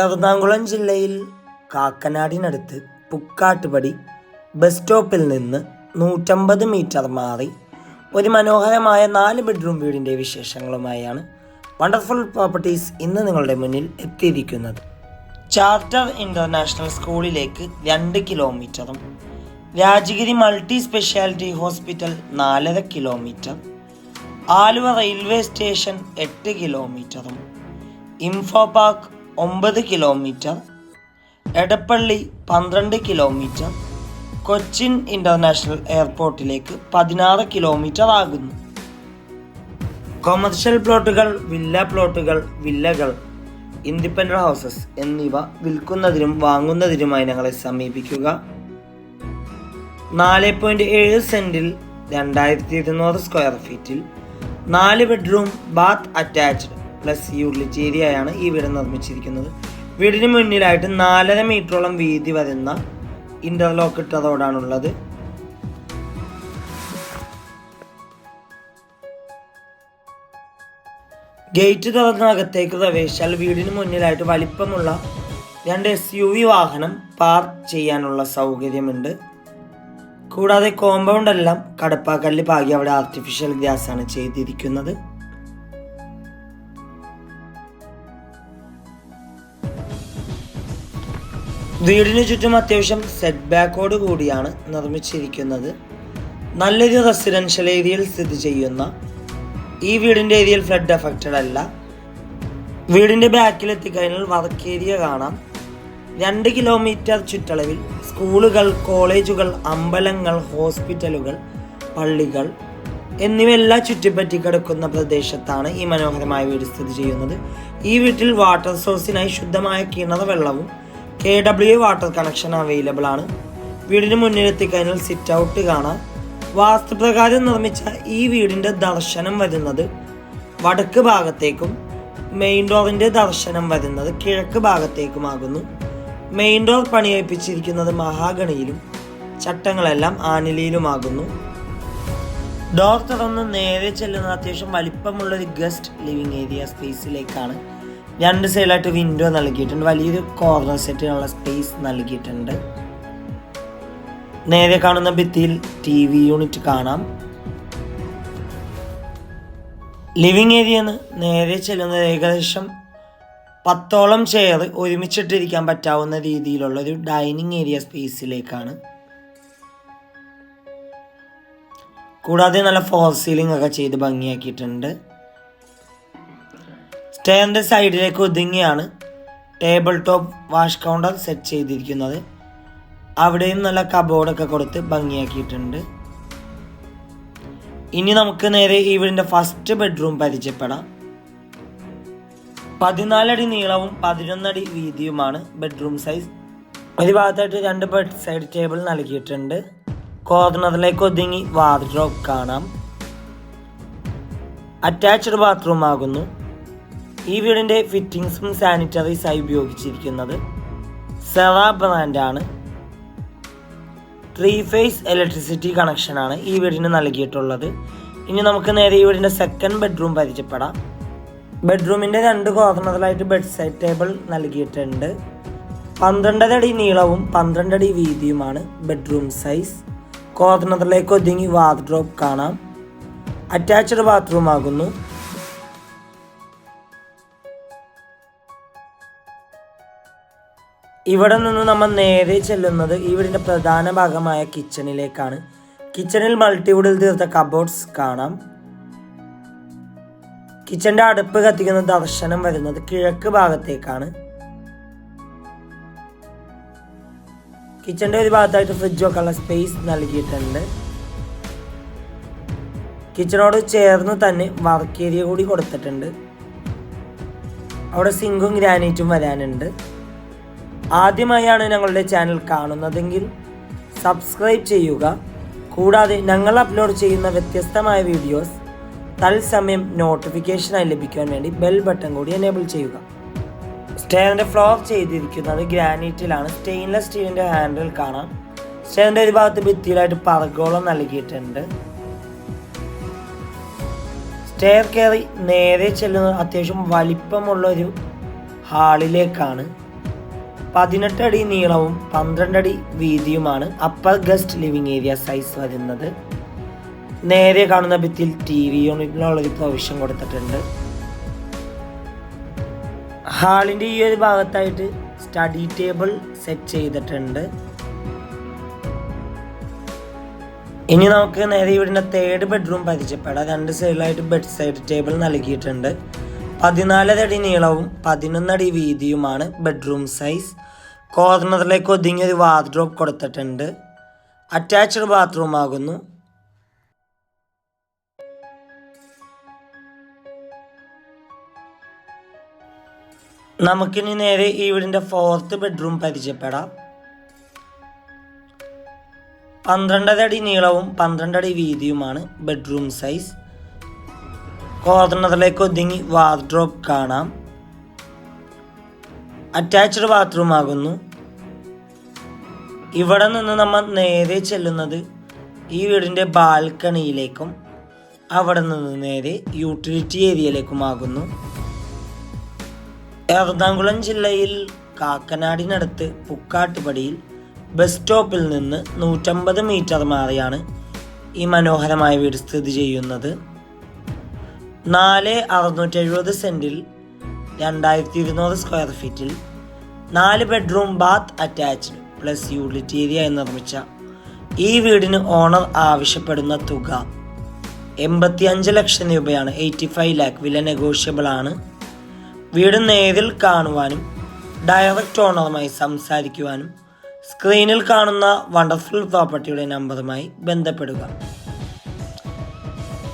എറണാകുളം ജില്ലയിൽ കാക്കനാടിനടുത്ത് പുക്കാട്ടുപടി ബസ് സ്റ്റോപ്പിൽ നിന്ന് നൂറ്റമ്പത് മീറ്റർ മാറി ഒരു മനോഹരമായ നാല് ബെഡ്റൂം വീടിന്റെ വിശേഷങ്ങളുമായാണ് വണ്ടർഫുൾ പ്രോപ്പർട്ടീസ് ഇന്ന് നിങ്ങളുടെ മുന്നിൽ എത്തിയിരിക്കുന്നത്. ചാർട്ടർ ഇന്റർനാഷണൽ സ്കൂളിലേക്ക് രണ്ട് കിലോമീറ്ററും രാജഗിരി മൾട്ടി സ്പെഷ്യാലിറ്റി ഹോസ്പിറ്റൽ നാലര കിലോമീറ്റർ ആലുവ റെയിൽവേ സ്റ്റേഷൻ എട്ട് കിലോമീറ്ററും ഇൻഫോ പാർക്ക് ഒമ്പത് കിലോമീറ്റർ എടപ്പള്ളി പന്ത്രണ്ട് കിലോമീറ്റർ കൊച്ചിൻ ഇന്റർനാഷണൽ എയർപോർട്ടിലേക്ക് പതിനാറ് കിലോമീറ്റർ ആകുന്നു. കൊമേഴ്ഷ്യൽ പ്ലോട്ടുകൾ വില്ല പ്ലോട്ടുകൾ വില്ലകൾ ഇൻഡിപെൻഡന്റ് ഹൗസസ് എന്നിവ വിൽക്കുന്നതിനും വാങ്ങുന്നതിനുമായി ഞങ്ങളെ സമീപിക്കുക. നാല് പോയിന്റ് ഏഴ് സെന്റിൽ രണ്ടായിരത്തി ഇരുന്നൂറ് സ്ക്വയർ ഫീറ്റിൽ നാല് ബെഡ്റൂം ബാത്ത് അറ്റാച്ച്ഡ് പ്ലസ് ഈ ഏരിയയാണ് ഈ വീട് നിർമ്മിച്ചിരിക്കുന്നത്. വീടിന് മുന്നിലായിട്ട് നാലര മീറ്ററോളം വീതി വരുന്ന ഇന്റർലോക്ക് ഇട്ട റോഡാണുള്ളത് ഗേറ്റ് തുറന്നകത്തേക്ക് പ്രവേശിച്ചാൽ വീടിന് മുന്നിലായിട്ട് വലിപ്പമുള്ള രണ്ട് എസ് യു വി വാഹനം പാർക്ക് ചെയ്യാനുള്ള സൗകര്യമുണ്ട്. കൂടാതെ കോമ്പൗണ്ട് എല്ലാം കടപ്പാക്കല്ല് പാകി അവിടെ ആർട്ടിഫിഷ്യൽ ഗ്യാസ് ആണ് ചെയ്തിരിക്കുന്നത്. വീടിന് ചുറ്റും അത്യാവശ്യം സെറ്റ് ബാക്കോട് കൂടിയാണ് നിർമ്മിച്ചിരിക്കുന്നത്. നല്ലൊരു റെസിഡൻഷ്യൽ ഏരിയയിൽ സ്ഥിതി ചെയ്യുന്ന ഈ വീടിന്റെ ഏരിയയിൽ ഫ്ലഡ് അഫക്റ്റഡ് അല്ല. വീടിന്റെ ബാക്കിൽ എത്തിക്കഴിഞ്ഞാൽ വർക്ക് ഏരിയ കാണാം. രണ്ട് കിലോമീറ്റർ ചുറ്റളവിൽ സ്കൂളുകൾ കോളേജുകൾ അമ്പലങ്ങൾ ഹോസ്പിറ്റലുകൾ പള്ളികൾ എന്നിവയെല്ലാം ചുറ്റിപ്പറ്റി കിടക്കുന്ന പ്രദേശത്താണ് ഈ മനോഹരമായ വീട് സ്ഥിതി ചെയ്യുന്നത്. ഈ വീട്ടിൽ വാട്ടർ സോഴ്സിനായി ശുദ്ധമായ കിണർ വെള്ളവും K W water connection available ആണ്. വീടിന് മുന്നിലെത്തിക്കഴിഞ്ഞാൽ സിറ്റ് ഔട്ട് കാണാം. വാസ്തുപ്രകാരം നിർമ്മിച്ച ഈ വീടിന്റെ ദർശനം വരുന്നത് വടക്ക് ഭാഗത്തേക്കും മെയിൻ ഡോറിന്റെ ദർശനം വരുന്നത് കിഴക്ക് ഭാഗത്തേക്കുമാകുന്നു. മെയിൻ ഡോർ പണിയേൽപ്പിച്ചിരിക്കുന്നത് മഹാഗണിയിലും ചട്ടങ്ങളെല്ലാം ആനിലിയിലുമാകുന്നു. ഡോർ തുറന്ന് നേരെ ചെല്ലുന്ന അത്യാവശ്യം വലിപ്പമുള്ള ഒരു ഗസ്റ്റ് ലിവിംഗ് ഏരിയ സ്പേസിലേക്കാണ് രണ്ട് സൈഡിലായിട്ട് വിൻഡോ നൽകിയിട്ടുണ്ട്. വലിയൊരു കോർണർ സെറ്റിനുള്ള സ്പേസ് നൽകിയിട്ടുണ്ട്. നേരെ കാണുന്ന ഭിത്തിയിൽ ടി വി യൂണിറ്റ് കാണാം. ലിവിംഗ് ഏരിയ നേരെ ചെല്ലുന്നത് ഏകദേശം പത്തോളം ചെയർ ഒരുമിച്ചിട്ടിരിക്കാൻ പറ്റാവുന്ന രീതിയിലുള്ള ഒരു ഡൈനിങ് ഏരിയ സ്പേസിലേക്കാണ് കൂടാതെ നല്ല ഫോർ സീലിംഗ് ഒക്കെ ചെയ്ത് ഭംഗിയാക്കിയിട്ടുണ്ട്. സ്റ്റെയറിന്റെ സൈഡിലേക്ക് ഒതുങ്ങിയാണ് table top wash counter set ചെയ്തിരിക്കുന്നത്. അവിടെയും നല്ല കബോർഡൊക്കെ കൊടുത്ത് ഭംഗിയാക്കിയിട്ടുണ്ട്. ഇനി നമുക്ക് നേരെ ഈ വീടിന്റെ ഫസ്റ്റ് ബെഡ്റൂം പരിചയപ്പെടാം. പതിനാലടി നീളവും പതിനൊന്നടി വീതിയുമാണ് ബെഡ്റൂം സൈസ്. ഒരു ഭാഗത്തായിട്ട് രണ്ട് ബെഡ് സൈഡ് ടേബിൾ നൽകിയിട്ടുണ്ട്. കോർണറിലേക്ക് ഒതുങ്ങി വാർഡ്രോബ് കാണാം. അറ്റാച്ച്ഡ് ബാത്റൂം ആകുന്നു. ഈ വീടിന്റെ ഫിറ്റിംഗ്സും സാനിറ്ററീസായി ഉപയോഗിച്ചിരിക്കുന്നത് സെറ ബ്രാൻഡാണ് ത്രീ ഫേസ് ഇലക്ട്രിസിറ്റി കണക്ഷനാണ് ഈ വീടിന് നൽകിയിട്ടുള്ളത്. ഇനി നമുക്ക് നേരെ ഈ വീടിന്റെ സെക്കൻഡ് ബെഡ്റൂം പരിചയപ്പെടാം. ബെഡ്റൂമിന്റെ രണ്ട് കോർണറിലായിട്ട് ബെഡ് സൈഡ് ടേബിൾ നൽകിയിട്ടുണ്ട്. പന്ത്രണ്ടര അടി നീളവും പന്ത്രണ്ടടി വീതിയുമാണ് ബെഡ്റൂം സൈസ് കോർണറിലേക്ക് ഒതുങ്ങി വാർഡ്രോബ് കാണാം. അറ്റാച്ച്ഡ് ബാത്റൂം ആകുന്നു. ഇവിടെ നിന്ന് നമ്മൾ നേരെ ചെല്ലുന്നത് ഈ വീടിന്റെ പ്രധാന ഭാഗമായ കിച്ചണിലേക്കാണ് കിച്ചണിൽ മൾട്ടിവുഡിൽ തീർത്ത കബോർഡ്സ് കാണാം. കിച്ചന്റെ അടുപ്പ് കത്തിക്കുന്ന ദർശനം വരുന്നത് കിഴക്ക് ഭാഗത്തേക്കാണ്. കിച്ചന്റെ ഒരു ഭാഗത്തായിട്ട് ഫ്രിഡ്ജ് വെക്കാനുള്ള സ്പേസ് നൽകിയിട്ടുണ്ട്. കിച്ചണോട് ചേർന്ന് തന്നെ വർക്ക് ഏരിയ കൂടി കൊടുത്തിട്ടുണ്ട്. അവിടെ സിങ്കും ഗ്രാനൈറ്റും വരാനുണ്ട്. ആദ്യമായാണ് ഞങ്ങളുടെ ചാനൽ കാണുന്നതെങ്കിൽ സബ്സ്ക്രൈബ് ചെയ്യുക. കൂടാതെ ഞങ്ങൾ അപ്ലോഡ് ചെയ്യുന്ന വ്യത്യസ്തമായ വീഡിയോസ് തത്സമയം നോട്ടിഫിക്കേഷനായി ലഭിക്കാൻ വേണ്ടി ബെൽ ബട്ടൺ കൂടി എനേബിൾ ചെയ്യുക. സ്റ്റെയറിന്റെ ഫ്ലോർ ചെയ്തിരിക്കുന്നത് ഗ്രാനൈറ്റിലാണ് സ്റ്റെയിൻലെസ് സ്റ്റീലിന്റെ ഹാൻഡിൽ കാണാം. സ്റ്റെയറിന്റെ ഒരു ഭാഗത്ത് ഭിത്തിയിലായിട്ട് പറഗോളം നൽകിയിട്ടുണ്ട്. സ്റ്റെയർ കയറി നേരെ ചെല്ലുന്നത് അത്യാവശ്യം വലിപ്പമുള്ളൊരു ഹാളിലേക്കാണ് പതിനെട്ട് അടി നീളവും പന്ത്രണ്ട് അടി വീതിയുമാണ് upper guest living area size വരുന്നത്. നേരെ കാണുന്ന ഭിത്തിയിൽ ടി വി യൂണിറ്റിനുള്ളൊരു പ്രൊവിഷൻ കൊടുത്തിട്ടുണ്ട്. ഹാളിന്റെ ഈ ഒരു ഭാഗത്തായിട്ട് സ്റ്റഡി ടേബിൾ സെറ്റ് ചെയ്തിട്ടുണ്ട്. ഇനി നമുക്ക് നേരെ ഇവിടെ തേർഡ് ബെഡ്റൂം പരിചയപ്പെടാം. രണ്ട് സൈഡിലായിട്ട് ബെഡ് സൈഡ് ടേബിൾ നൽകിയിട്ടുണ്ട്. പതിനാലര അടി നീളവും പതിനൊന്നടി വീതിയുമാണ് ബെഡ്റൂം സൈസ് കോർണറിലേക്ക് ഒതുങ്ങിയൊരു വാർഡ്രോബ് കൊടുത്തിട്ടുണ്ട്. അറ്റാച്ച്ഡ് ബാത്റൂം ആകുന്നു. നമുക്കിനി നേരെ ഈ വീടിന്റെ ഫോർത്ത് ബെഡ്റൂം പരിചയപ്പെടാം. പന്ത്രണ്ടര അടി നീളവും പന്ത്രണ്ടടി വീതിയുമാണ് ബെഡ്റൂം സൈസ് കോർണറിലേക്ക് ഒതുങ്ങി വാർഡ്രോബ് കാണാം. അറ്റാച്ച്ഡ് ബാത്റൂം ആകുന്നു. ഇവിടെ നിന്ന് നമ്മൾ നേരെ ചെല്ലുന്നത് ഈ വീടിന്റെ ബാൽക്കണിയിലേക്കും അവിടെ നിന്ന് നേരെ യൂട്ടിലിറ്റി ഏരിയയിലേക്കുമാകുന്നു എറണാകുളം ജില്ലയിൽ കാക്കനാടിനടുത്ത് പുക്കാട്ടുപടിയിൽ ബസ് സ്റ്റോപ്പിൽ നിന്ന് നൂറ്റമ്പത് മീറ്റർ മാറിയാണ് ഈ മനോഹരമായ വീട് സ്ഥിതി ചെയ്യുന്നത്. നാല് അറുന്നൂറ്റി എഴുപത് സെന്റിൽ രണ്ടായിരത്തി ഇരുന്നൂറ് സ്ക്വയർ ഫീറ്റിൽ നാല് bedroom bath attached plus utility area നിർമ്മിച്ച ഈ വീടിന് ഓണർ ആവശ്യപ്പെടുന്ന തുക എൺപത്തി അഞ്ച് ലക്ഷം രൂപയാണ്. എയ്റ്റി ഫൈവ് ലാക്ക് വില നെഗോഷ്യബിൾ ആണ്. വീട് നേരിൽ കാണുവാനും ഡയറക്റ്റ് ഓണറുമായി സംസാരിക്കുവാനും സ്ക്രീനിൽ കാണുന്ന വണ്ടർഫുൾ പ്രോപ്പർട്ടിയുടെ നമ്പറുമായി ബന്ധപ്പെടുക.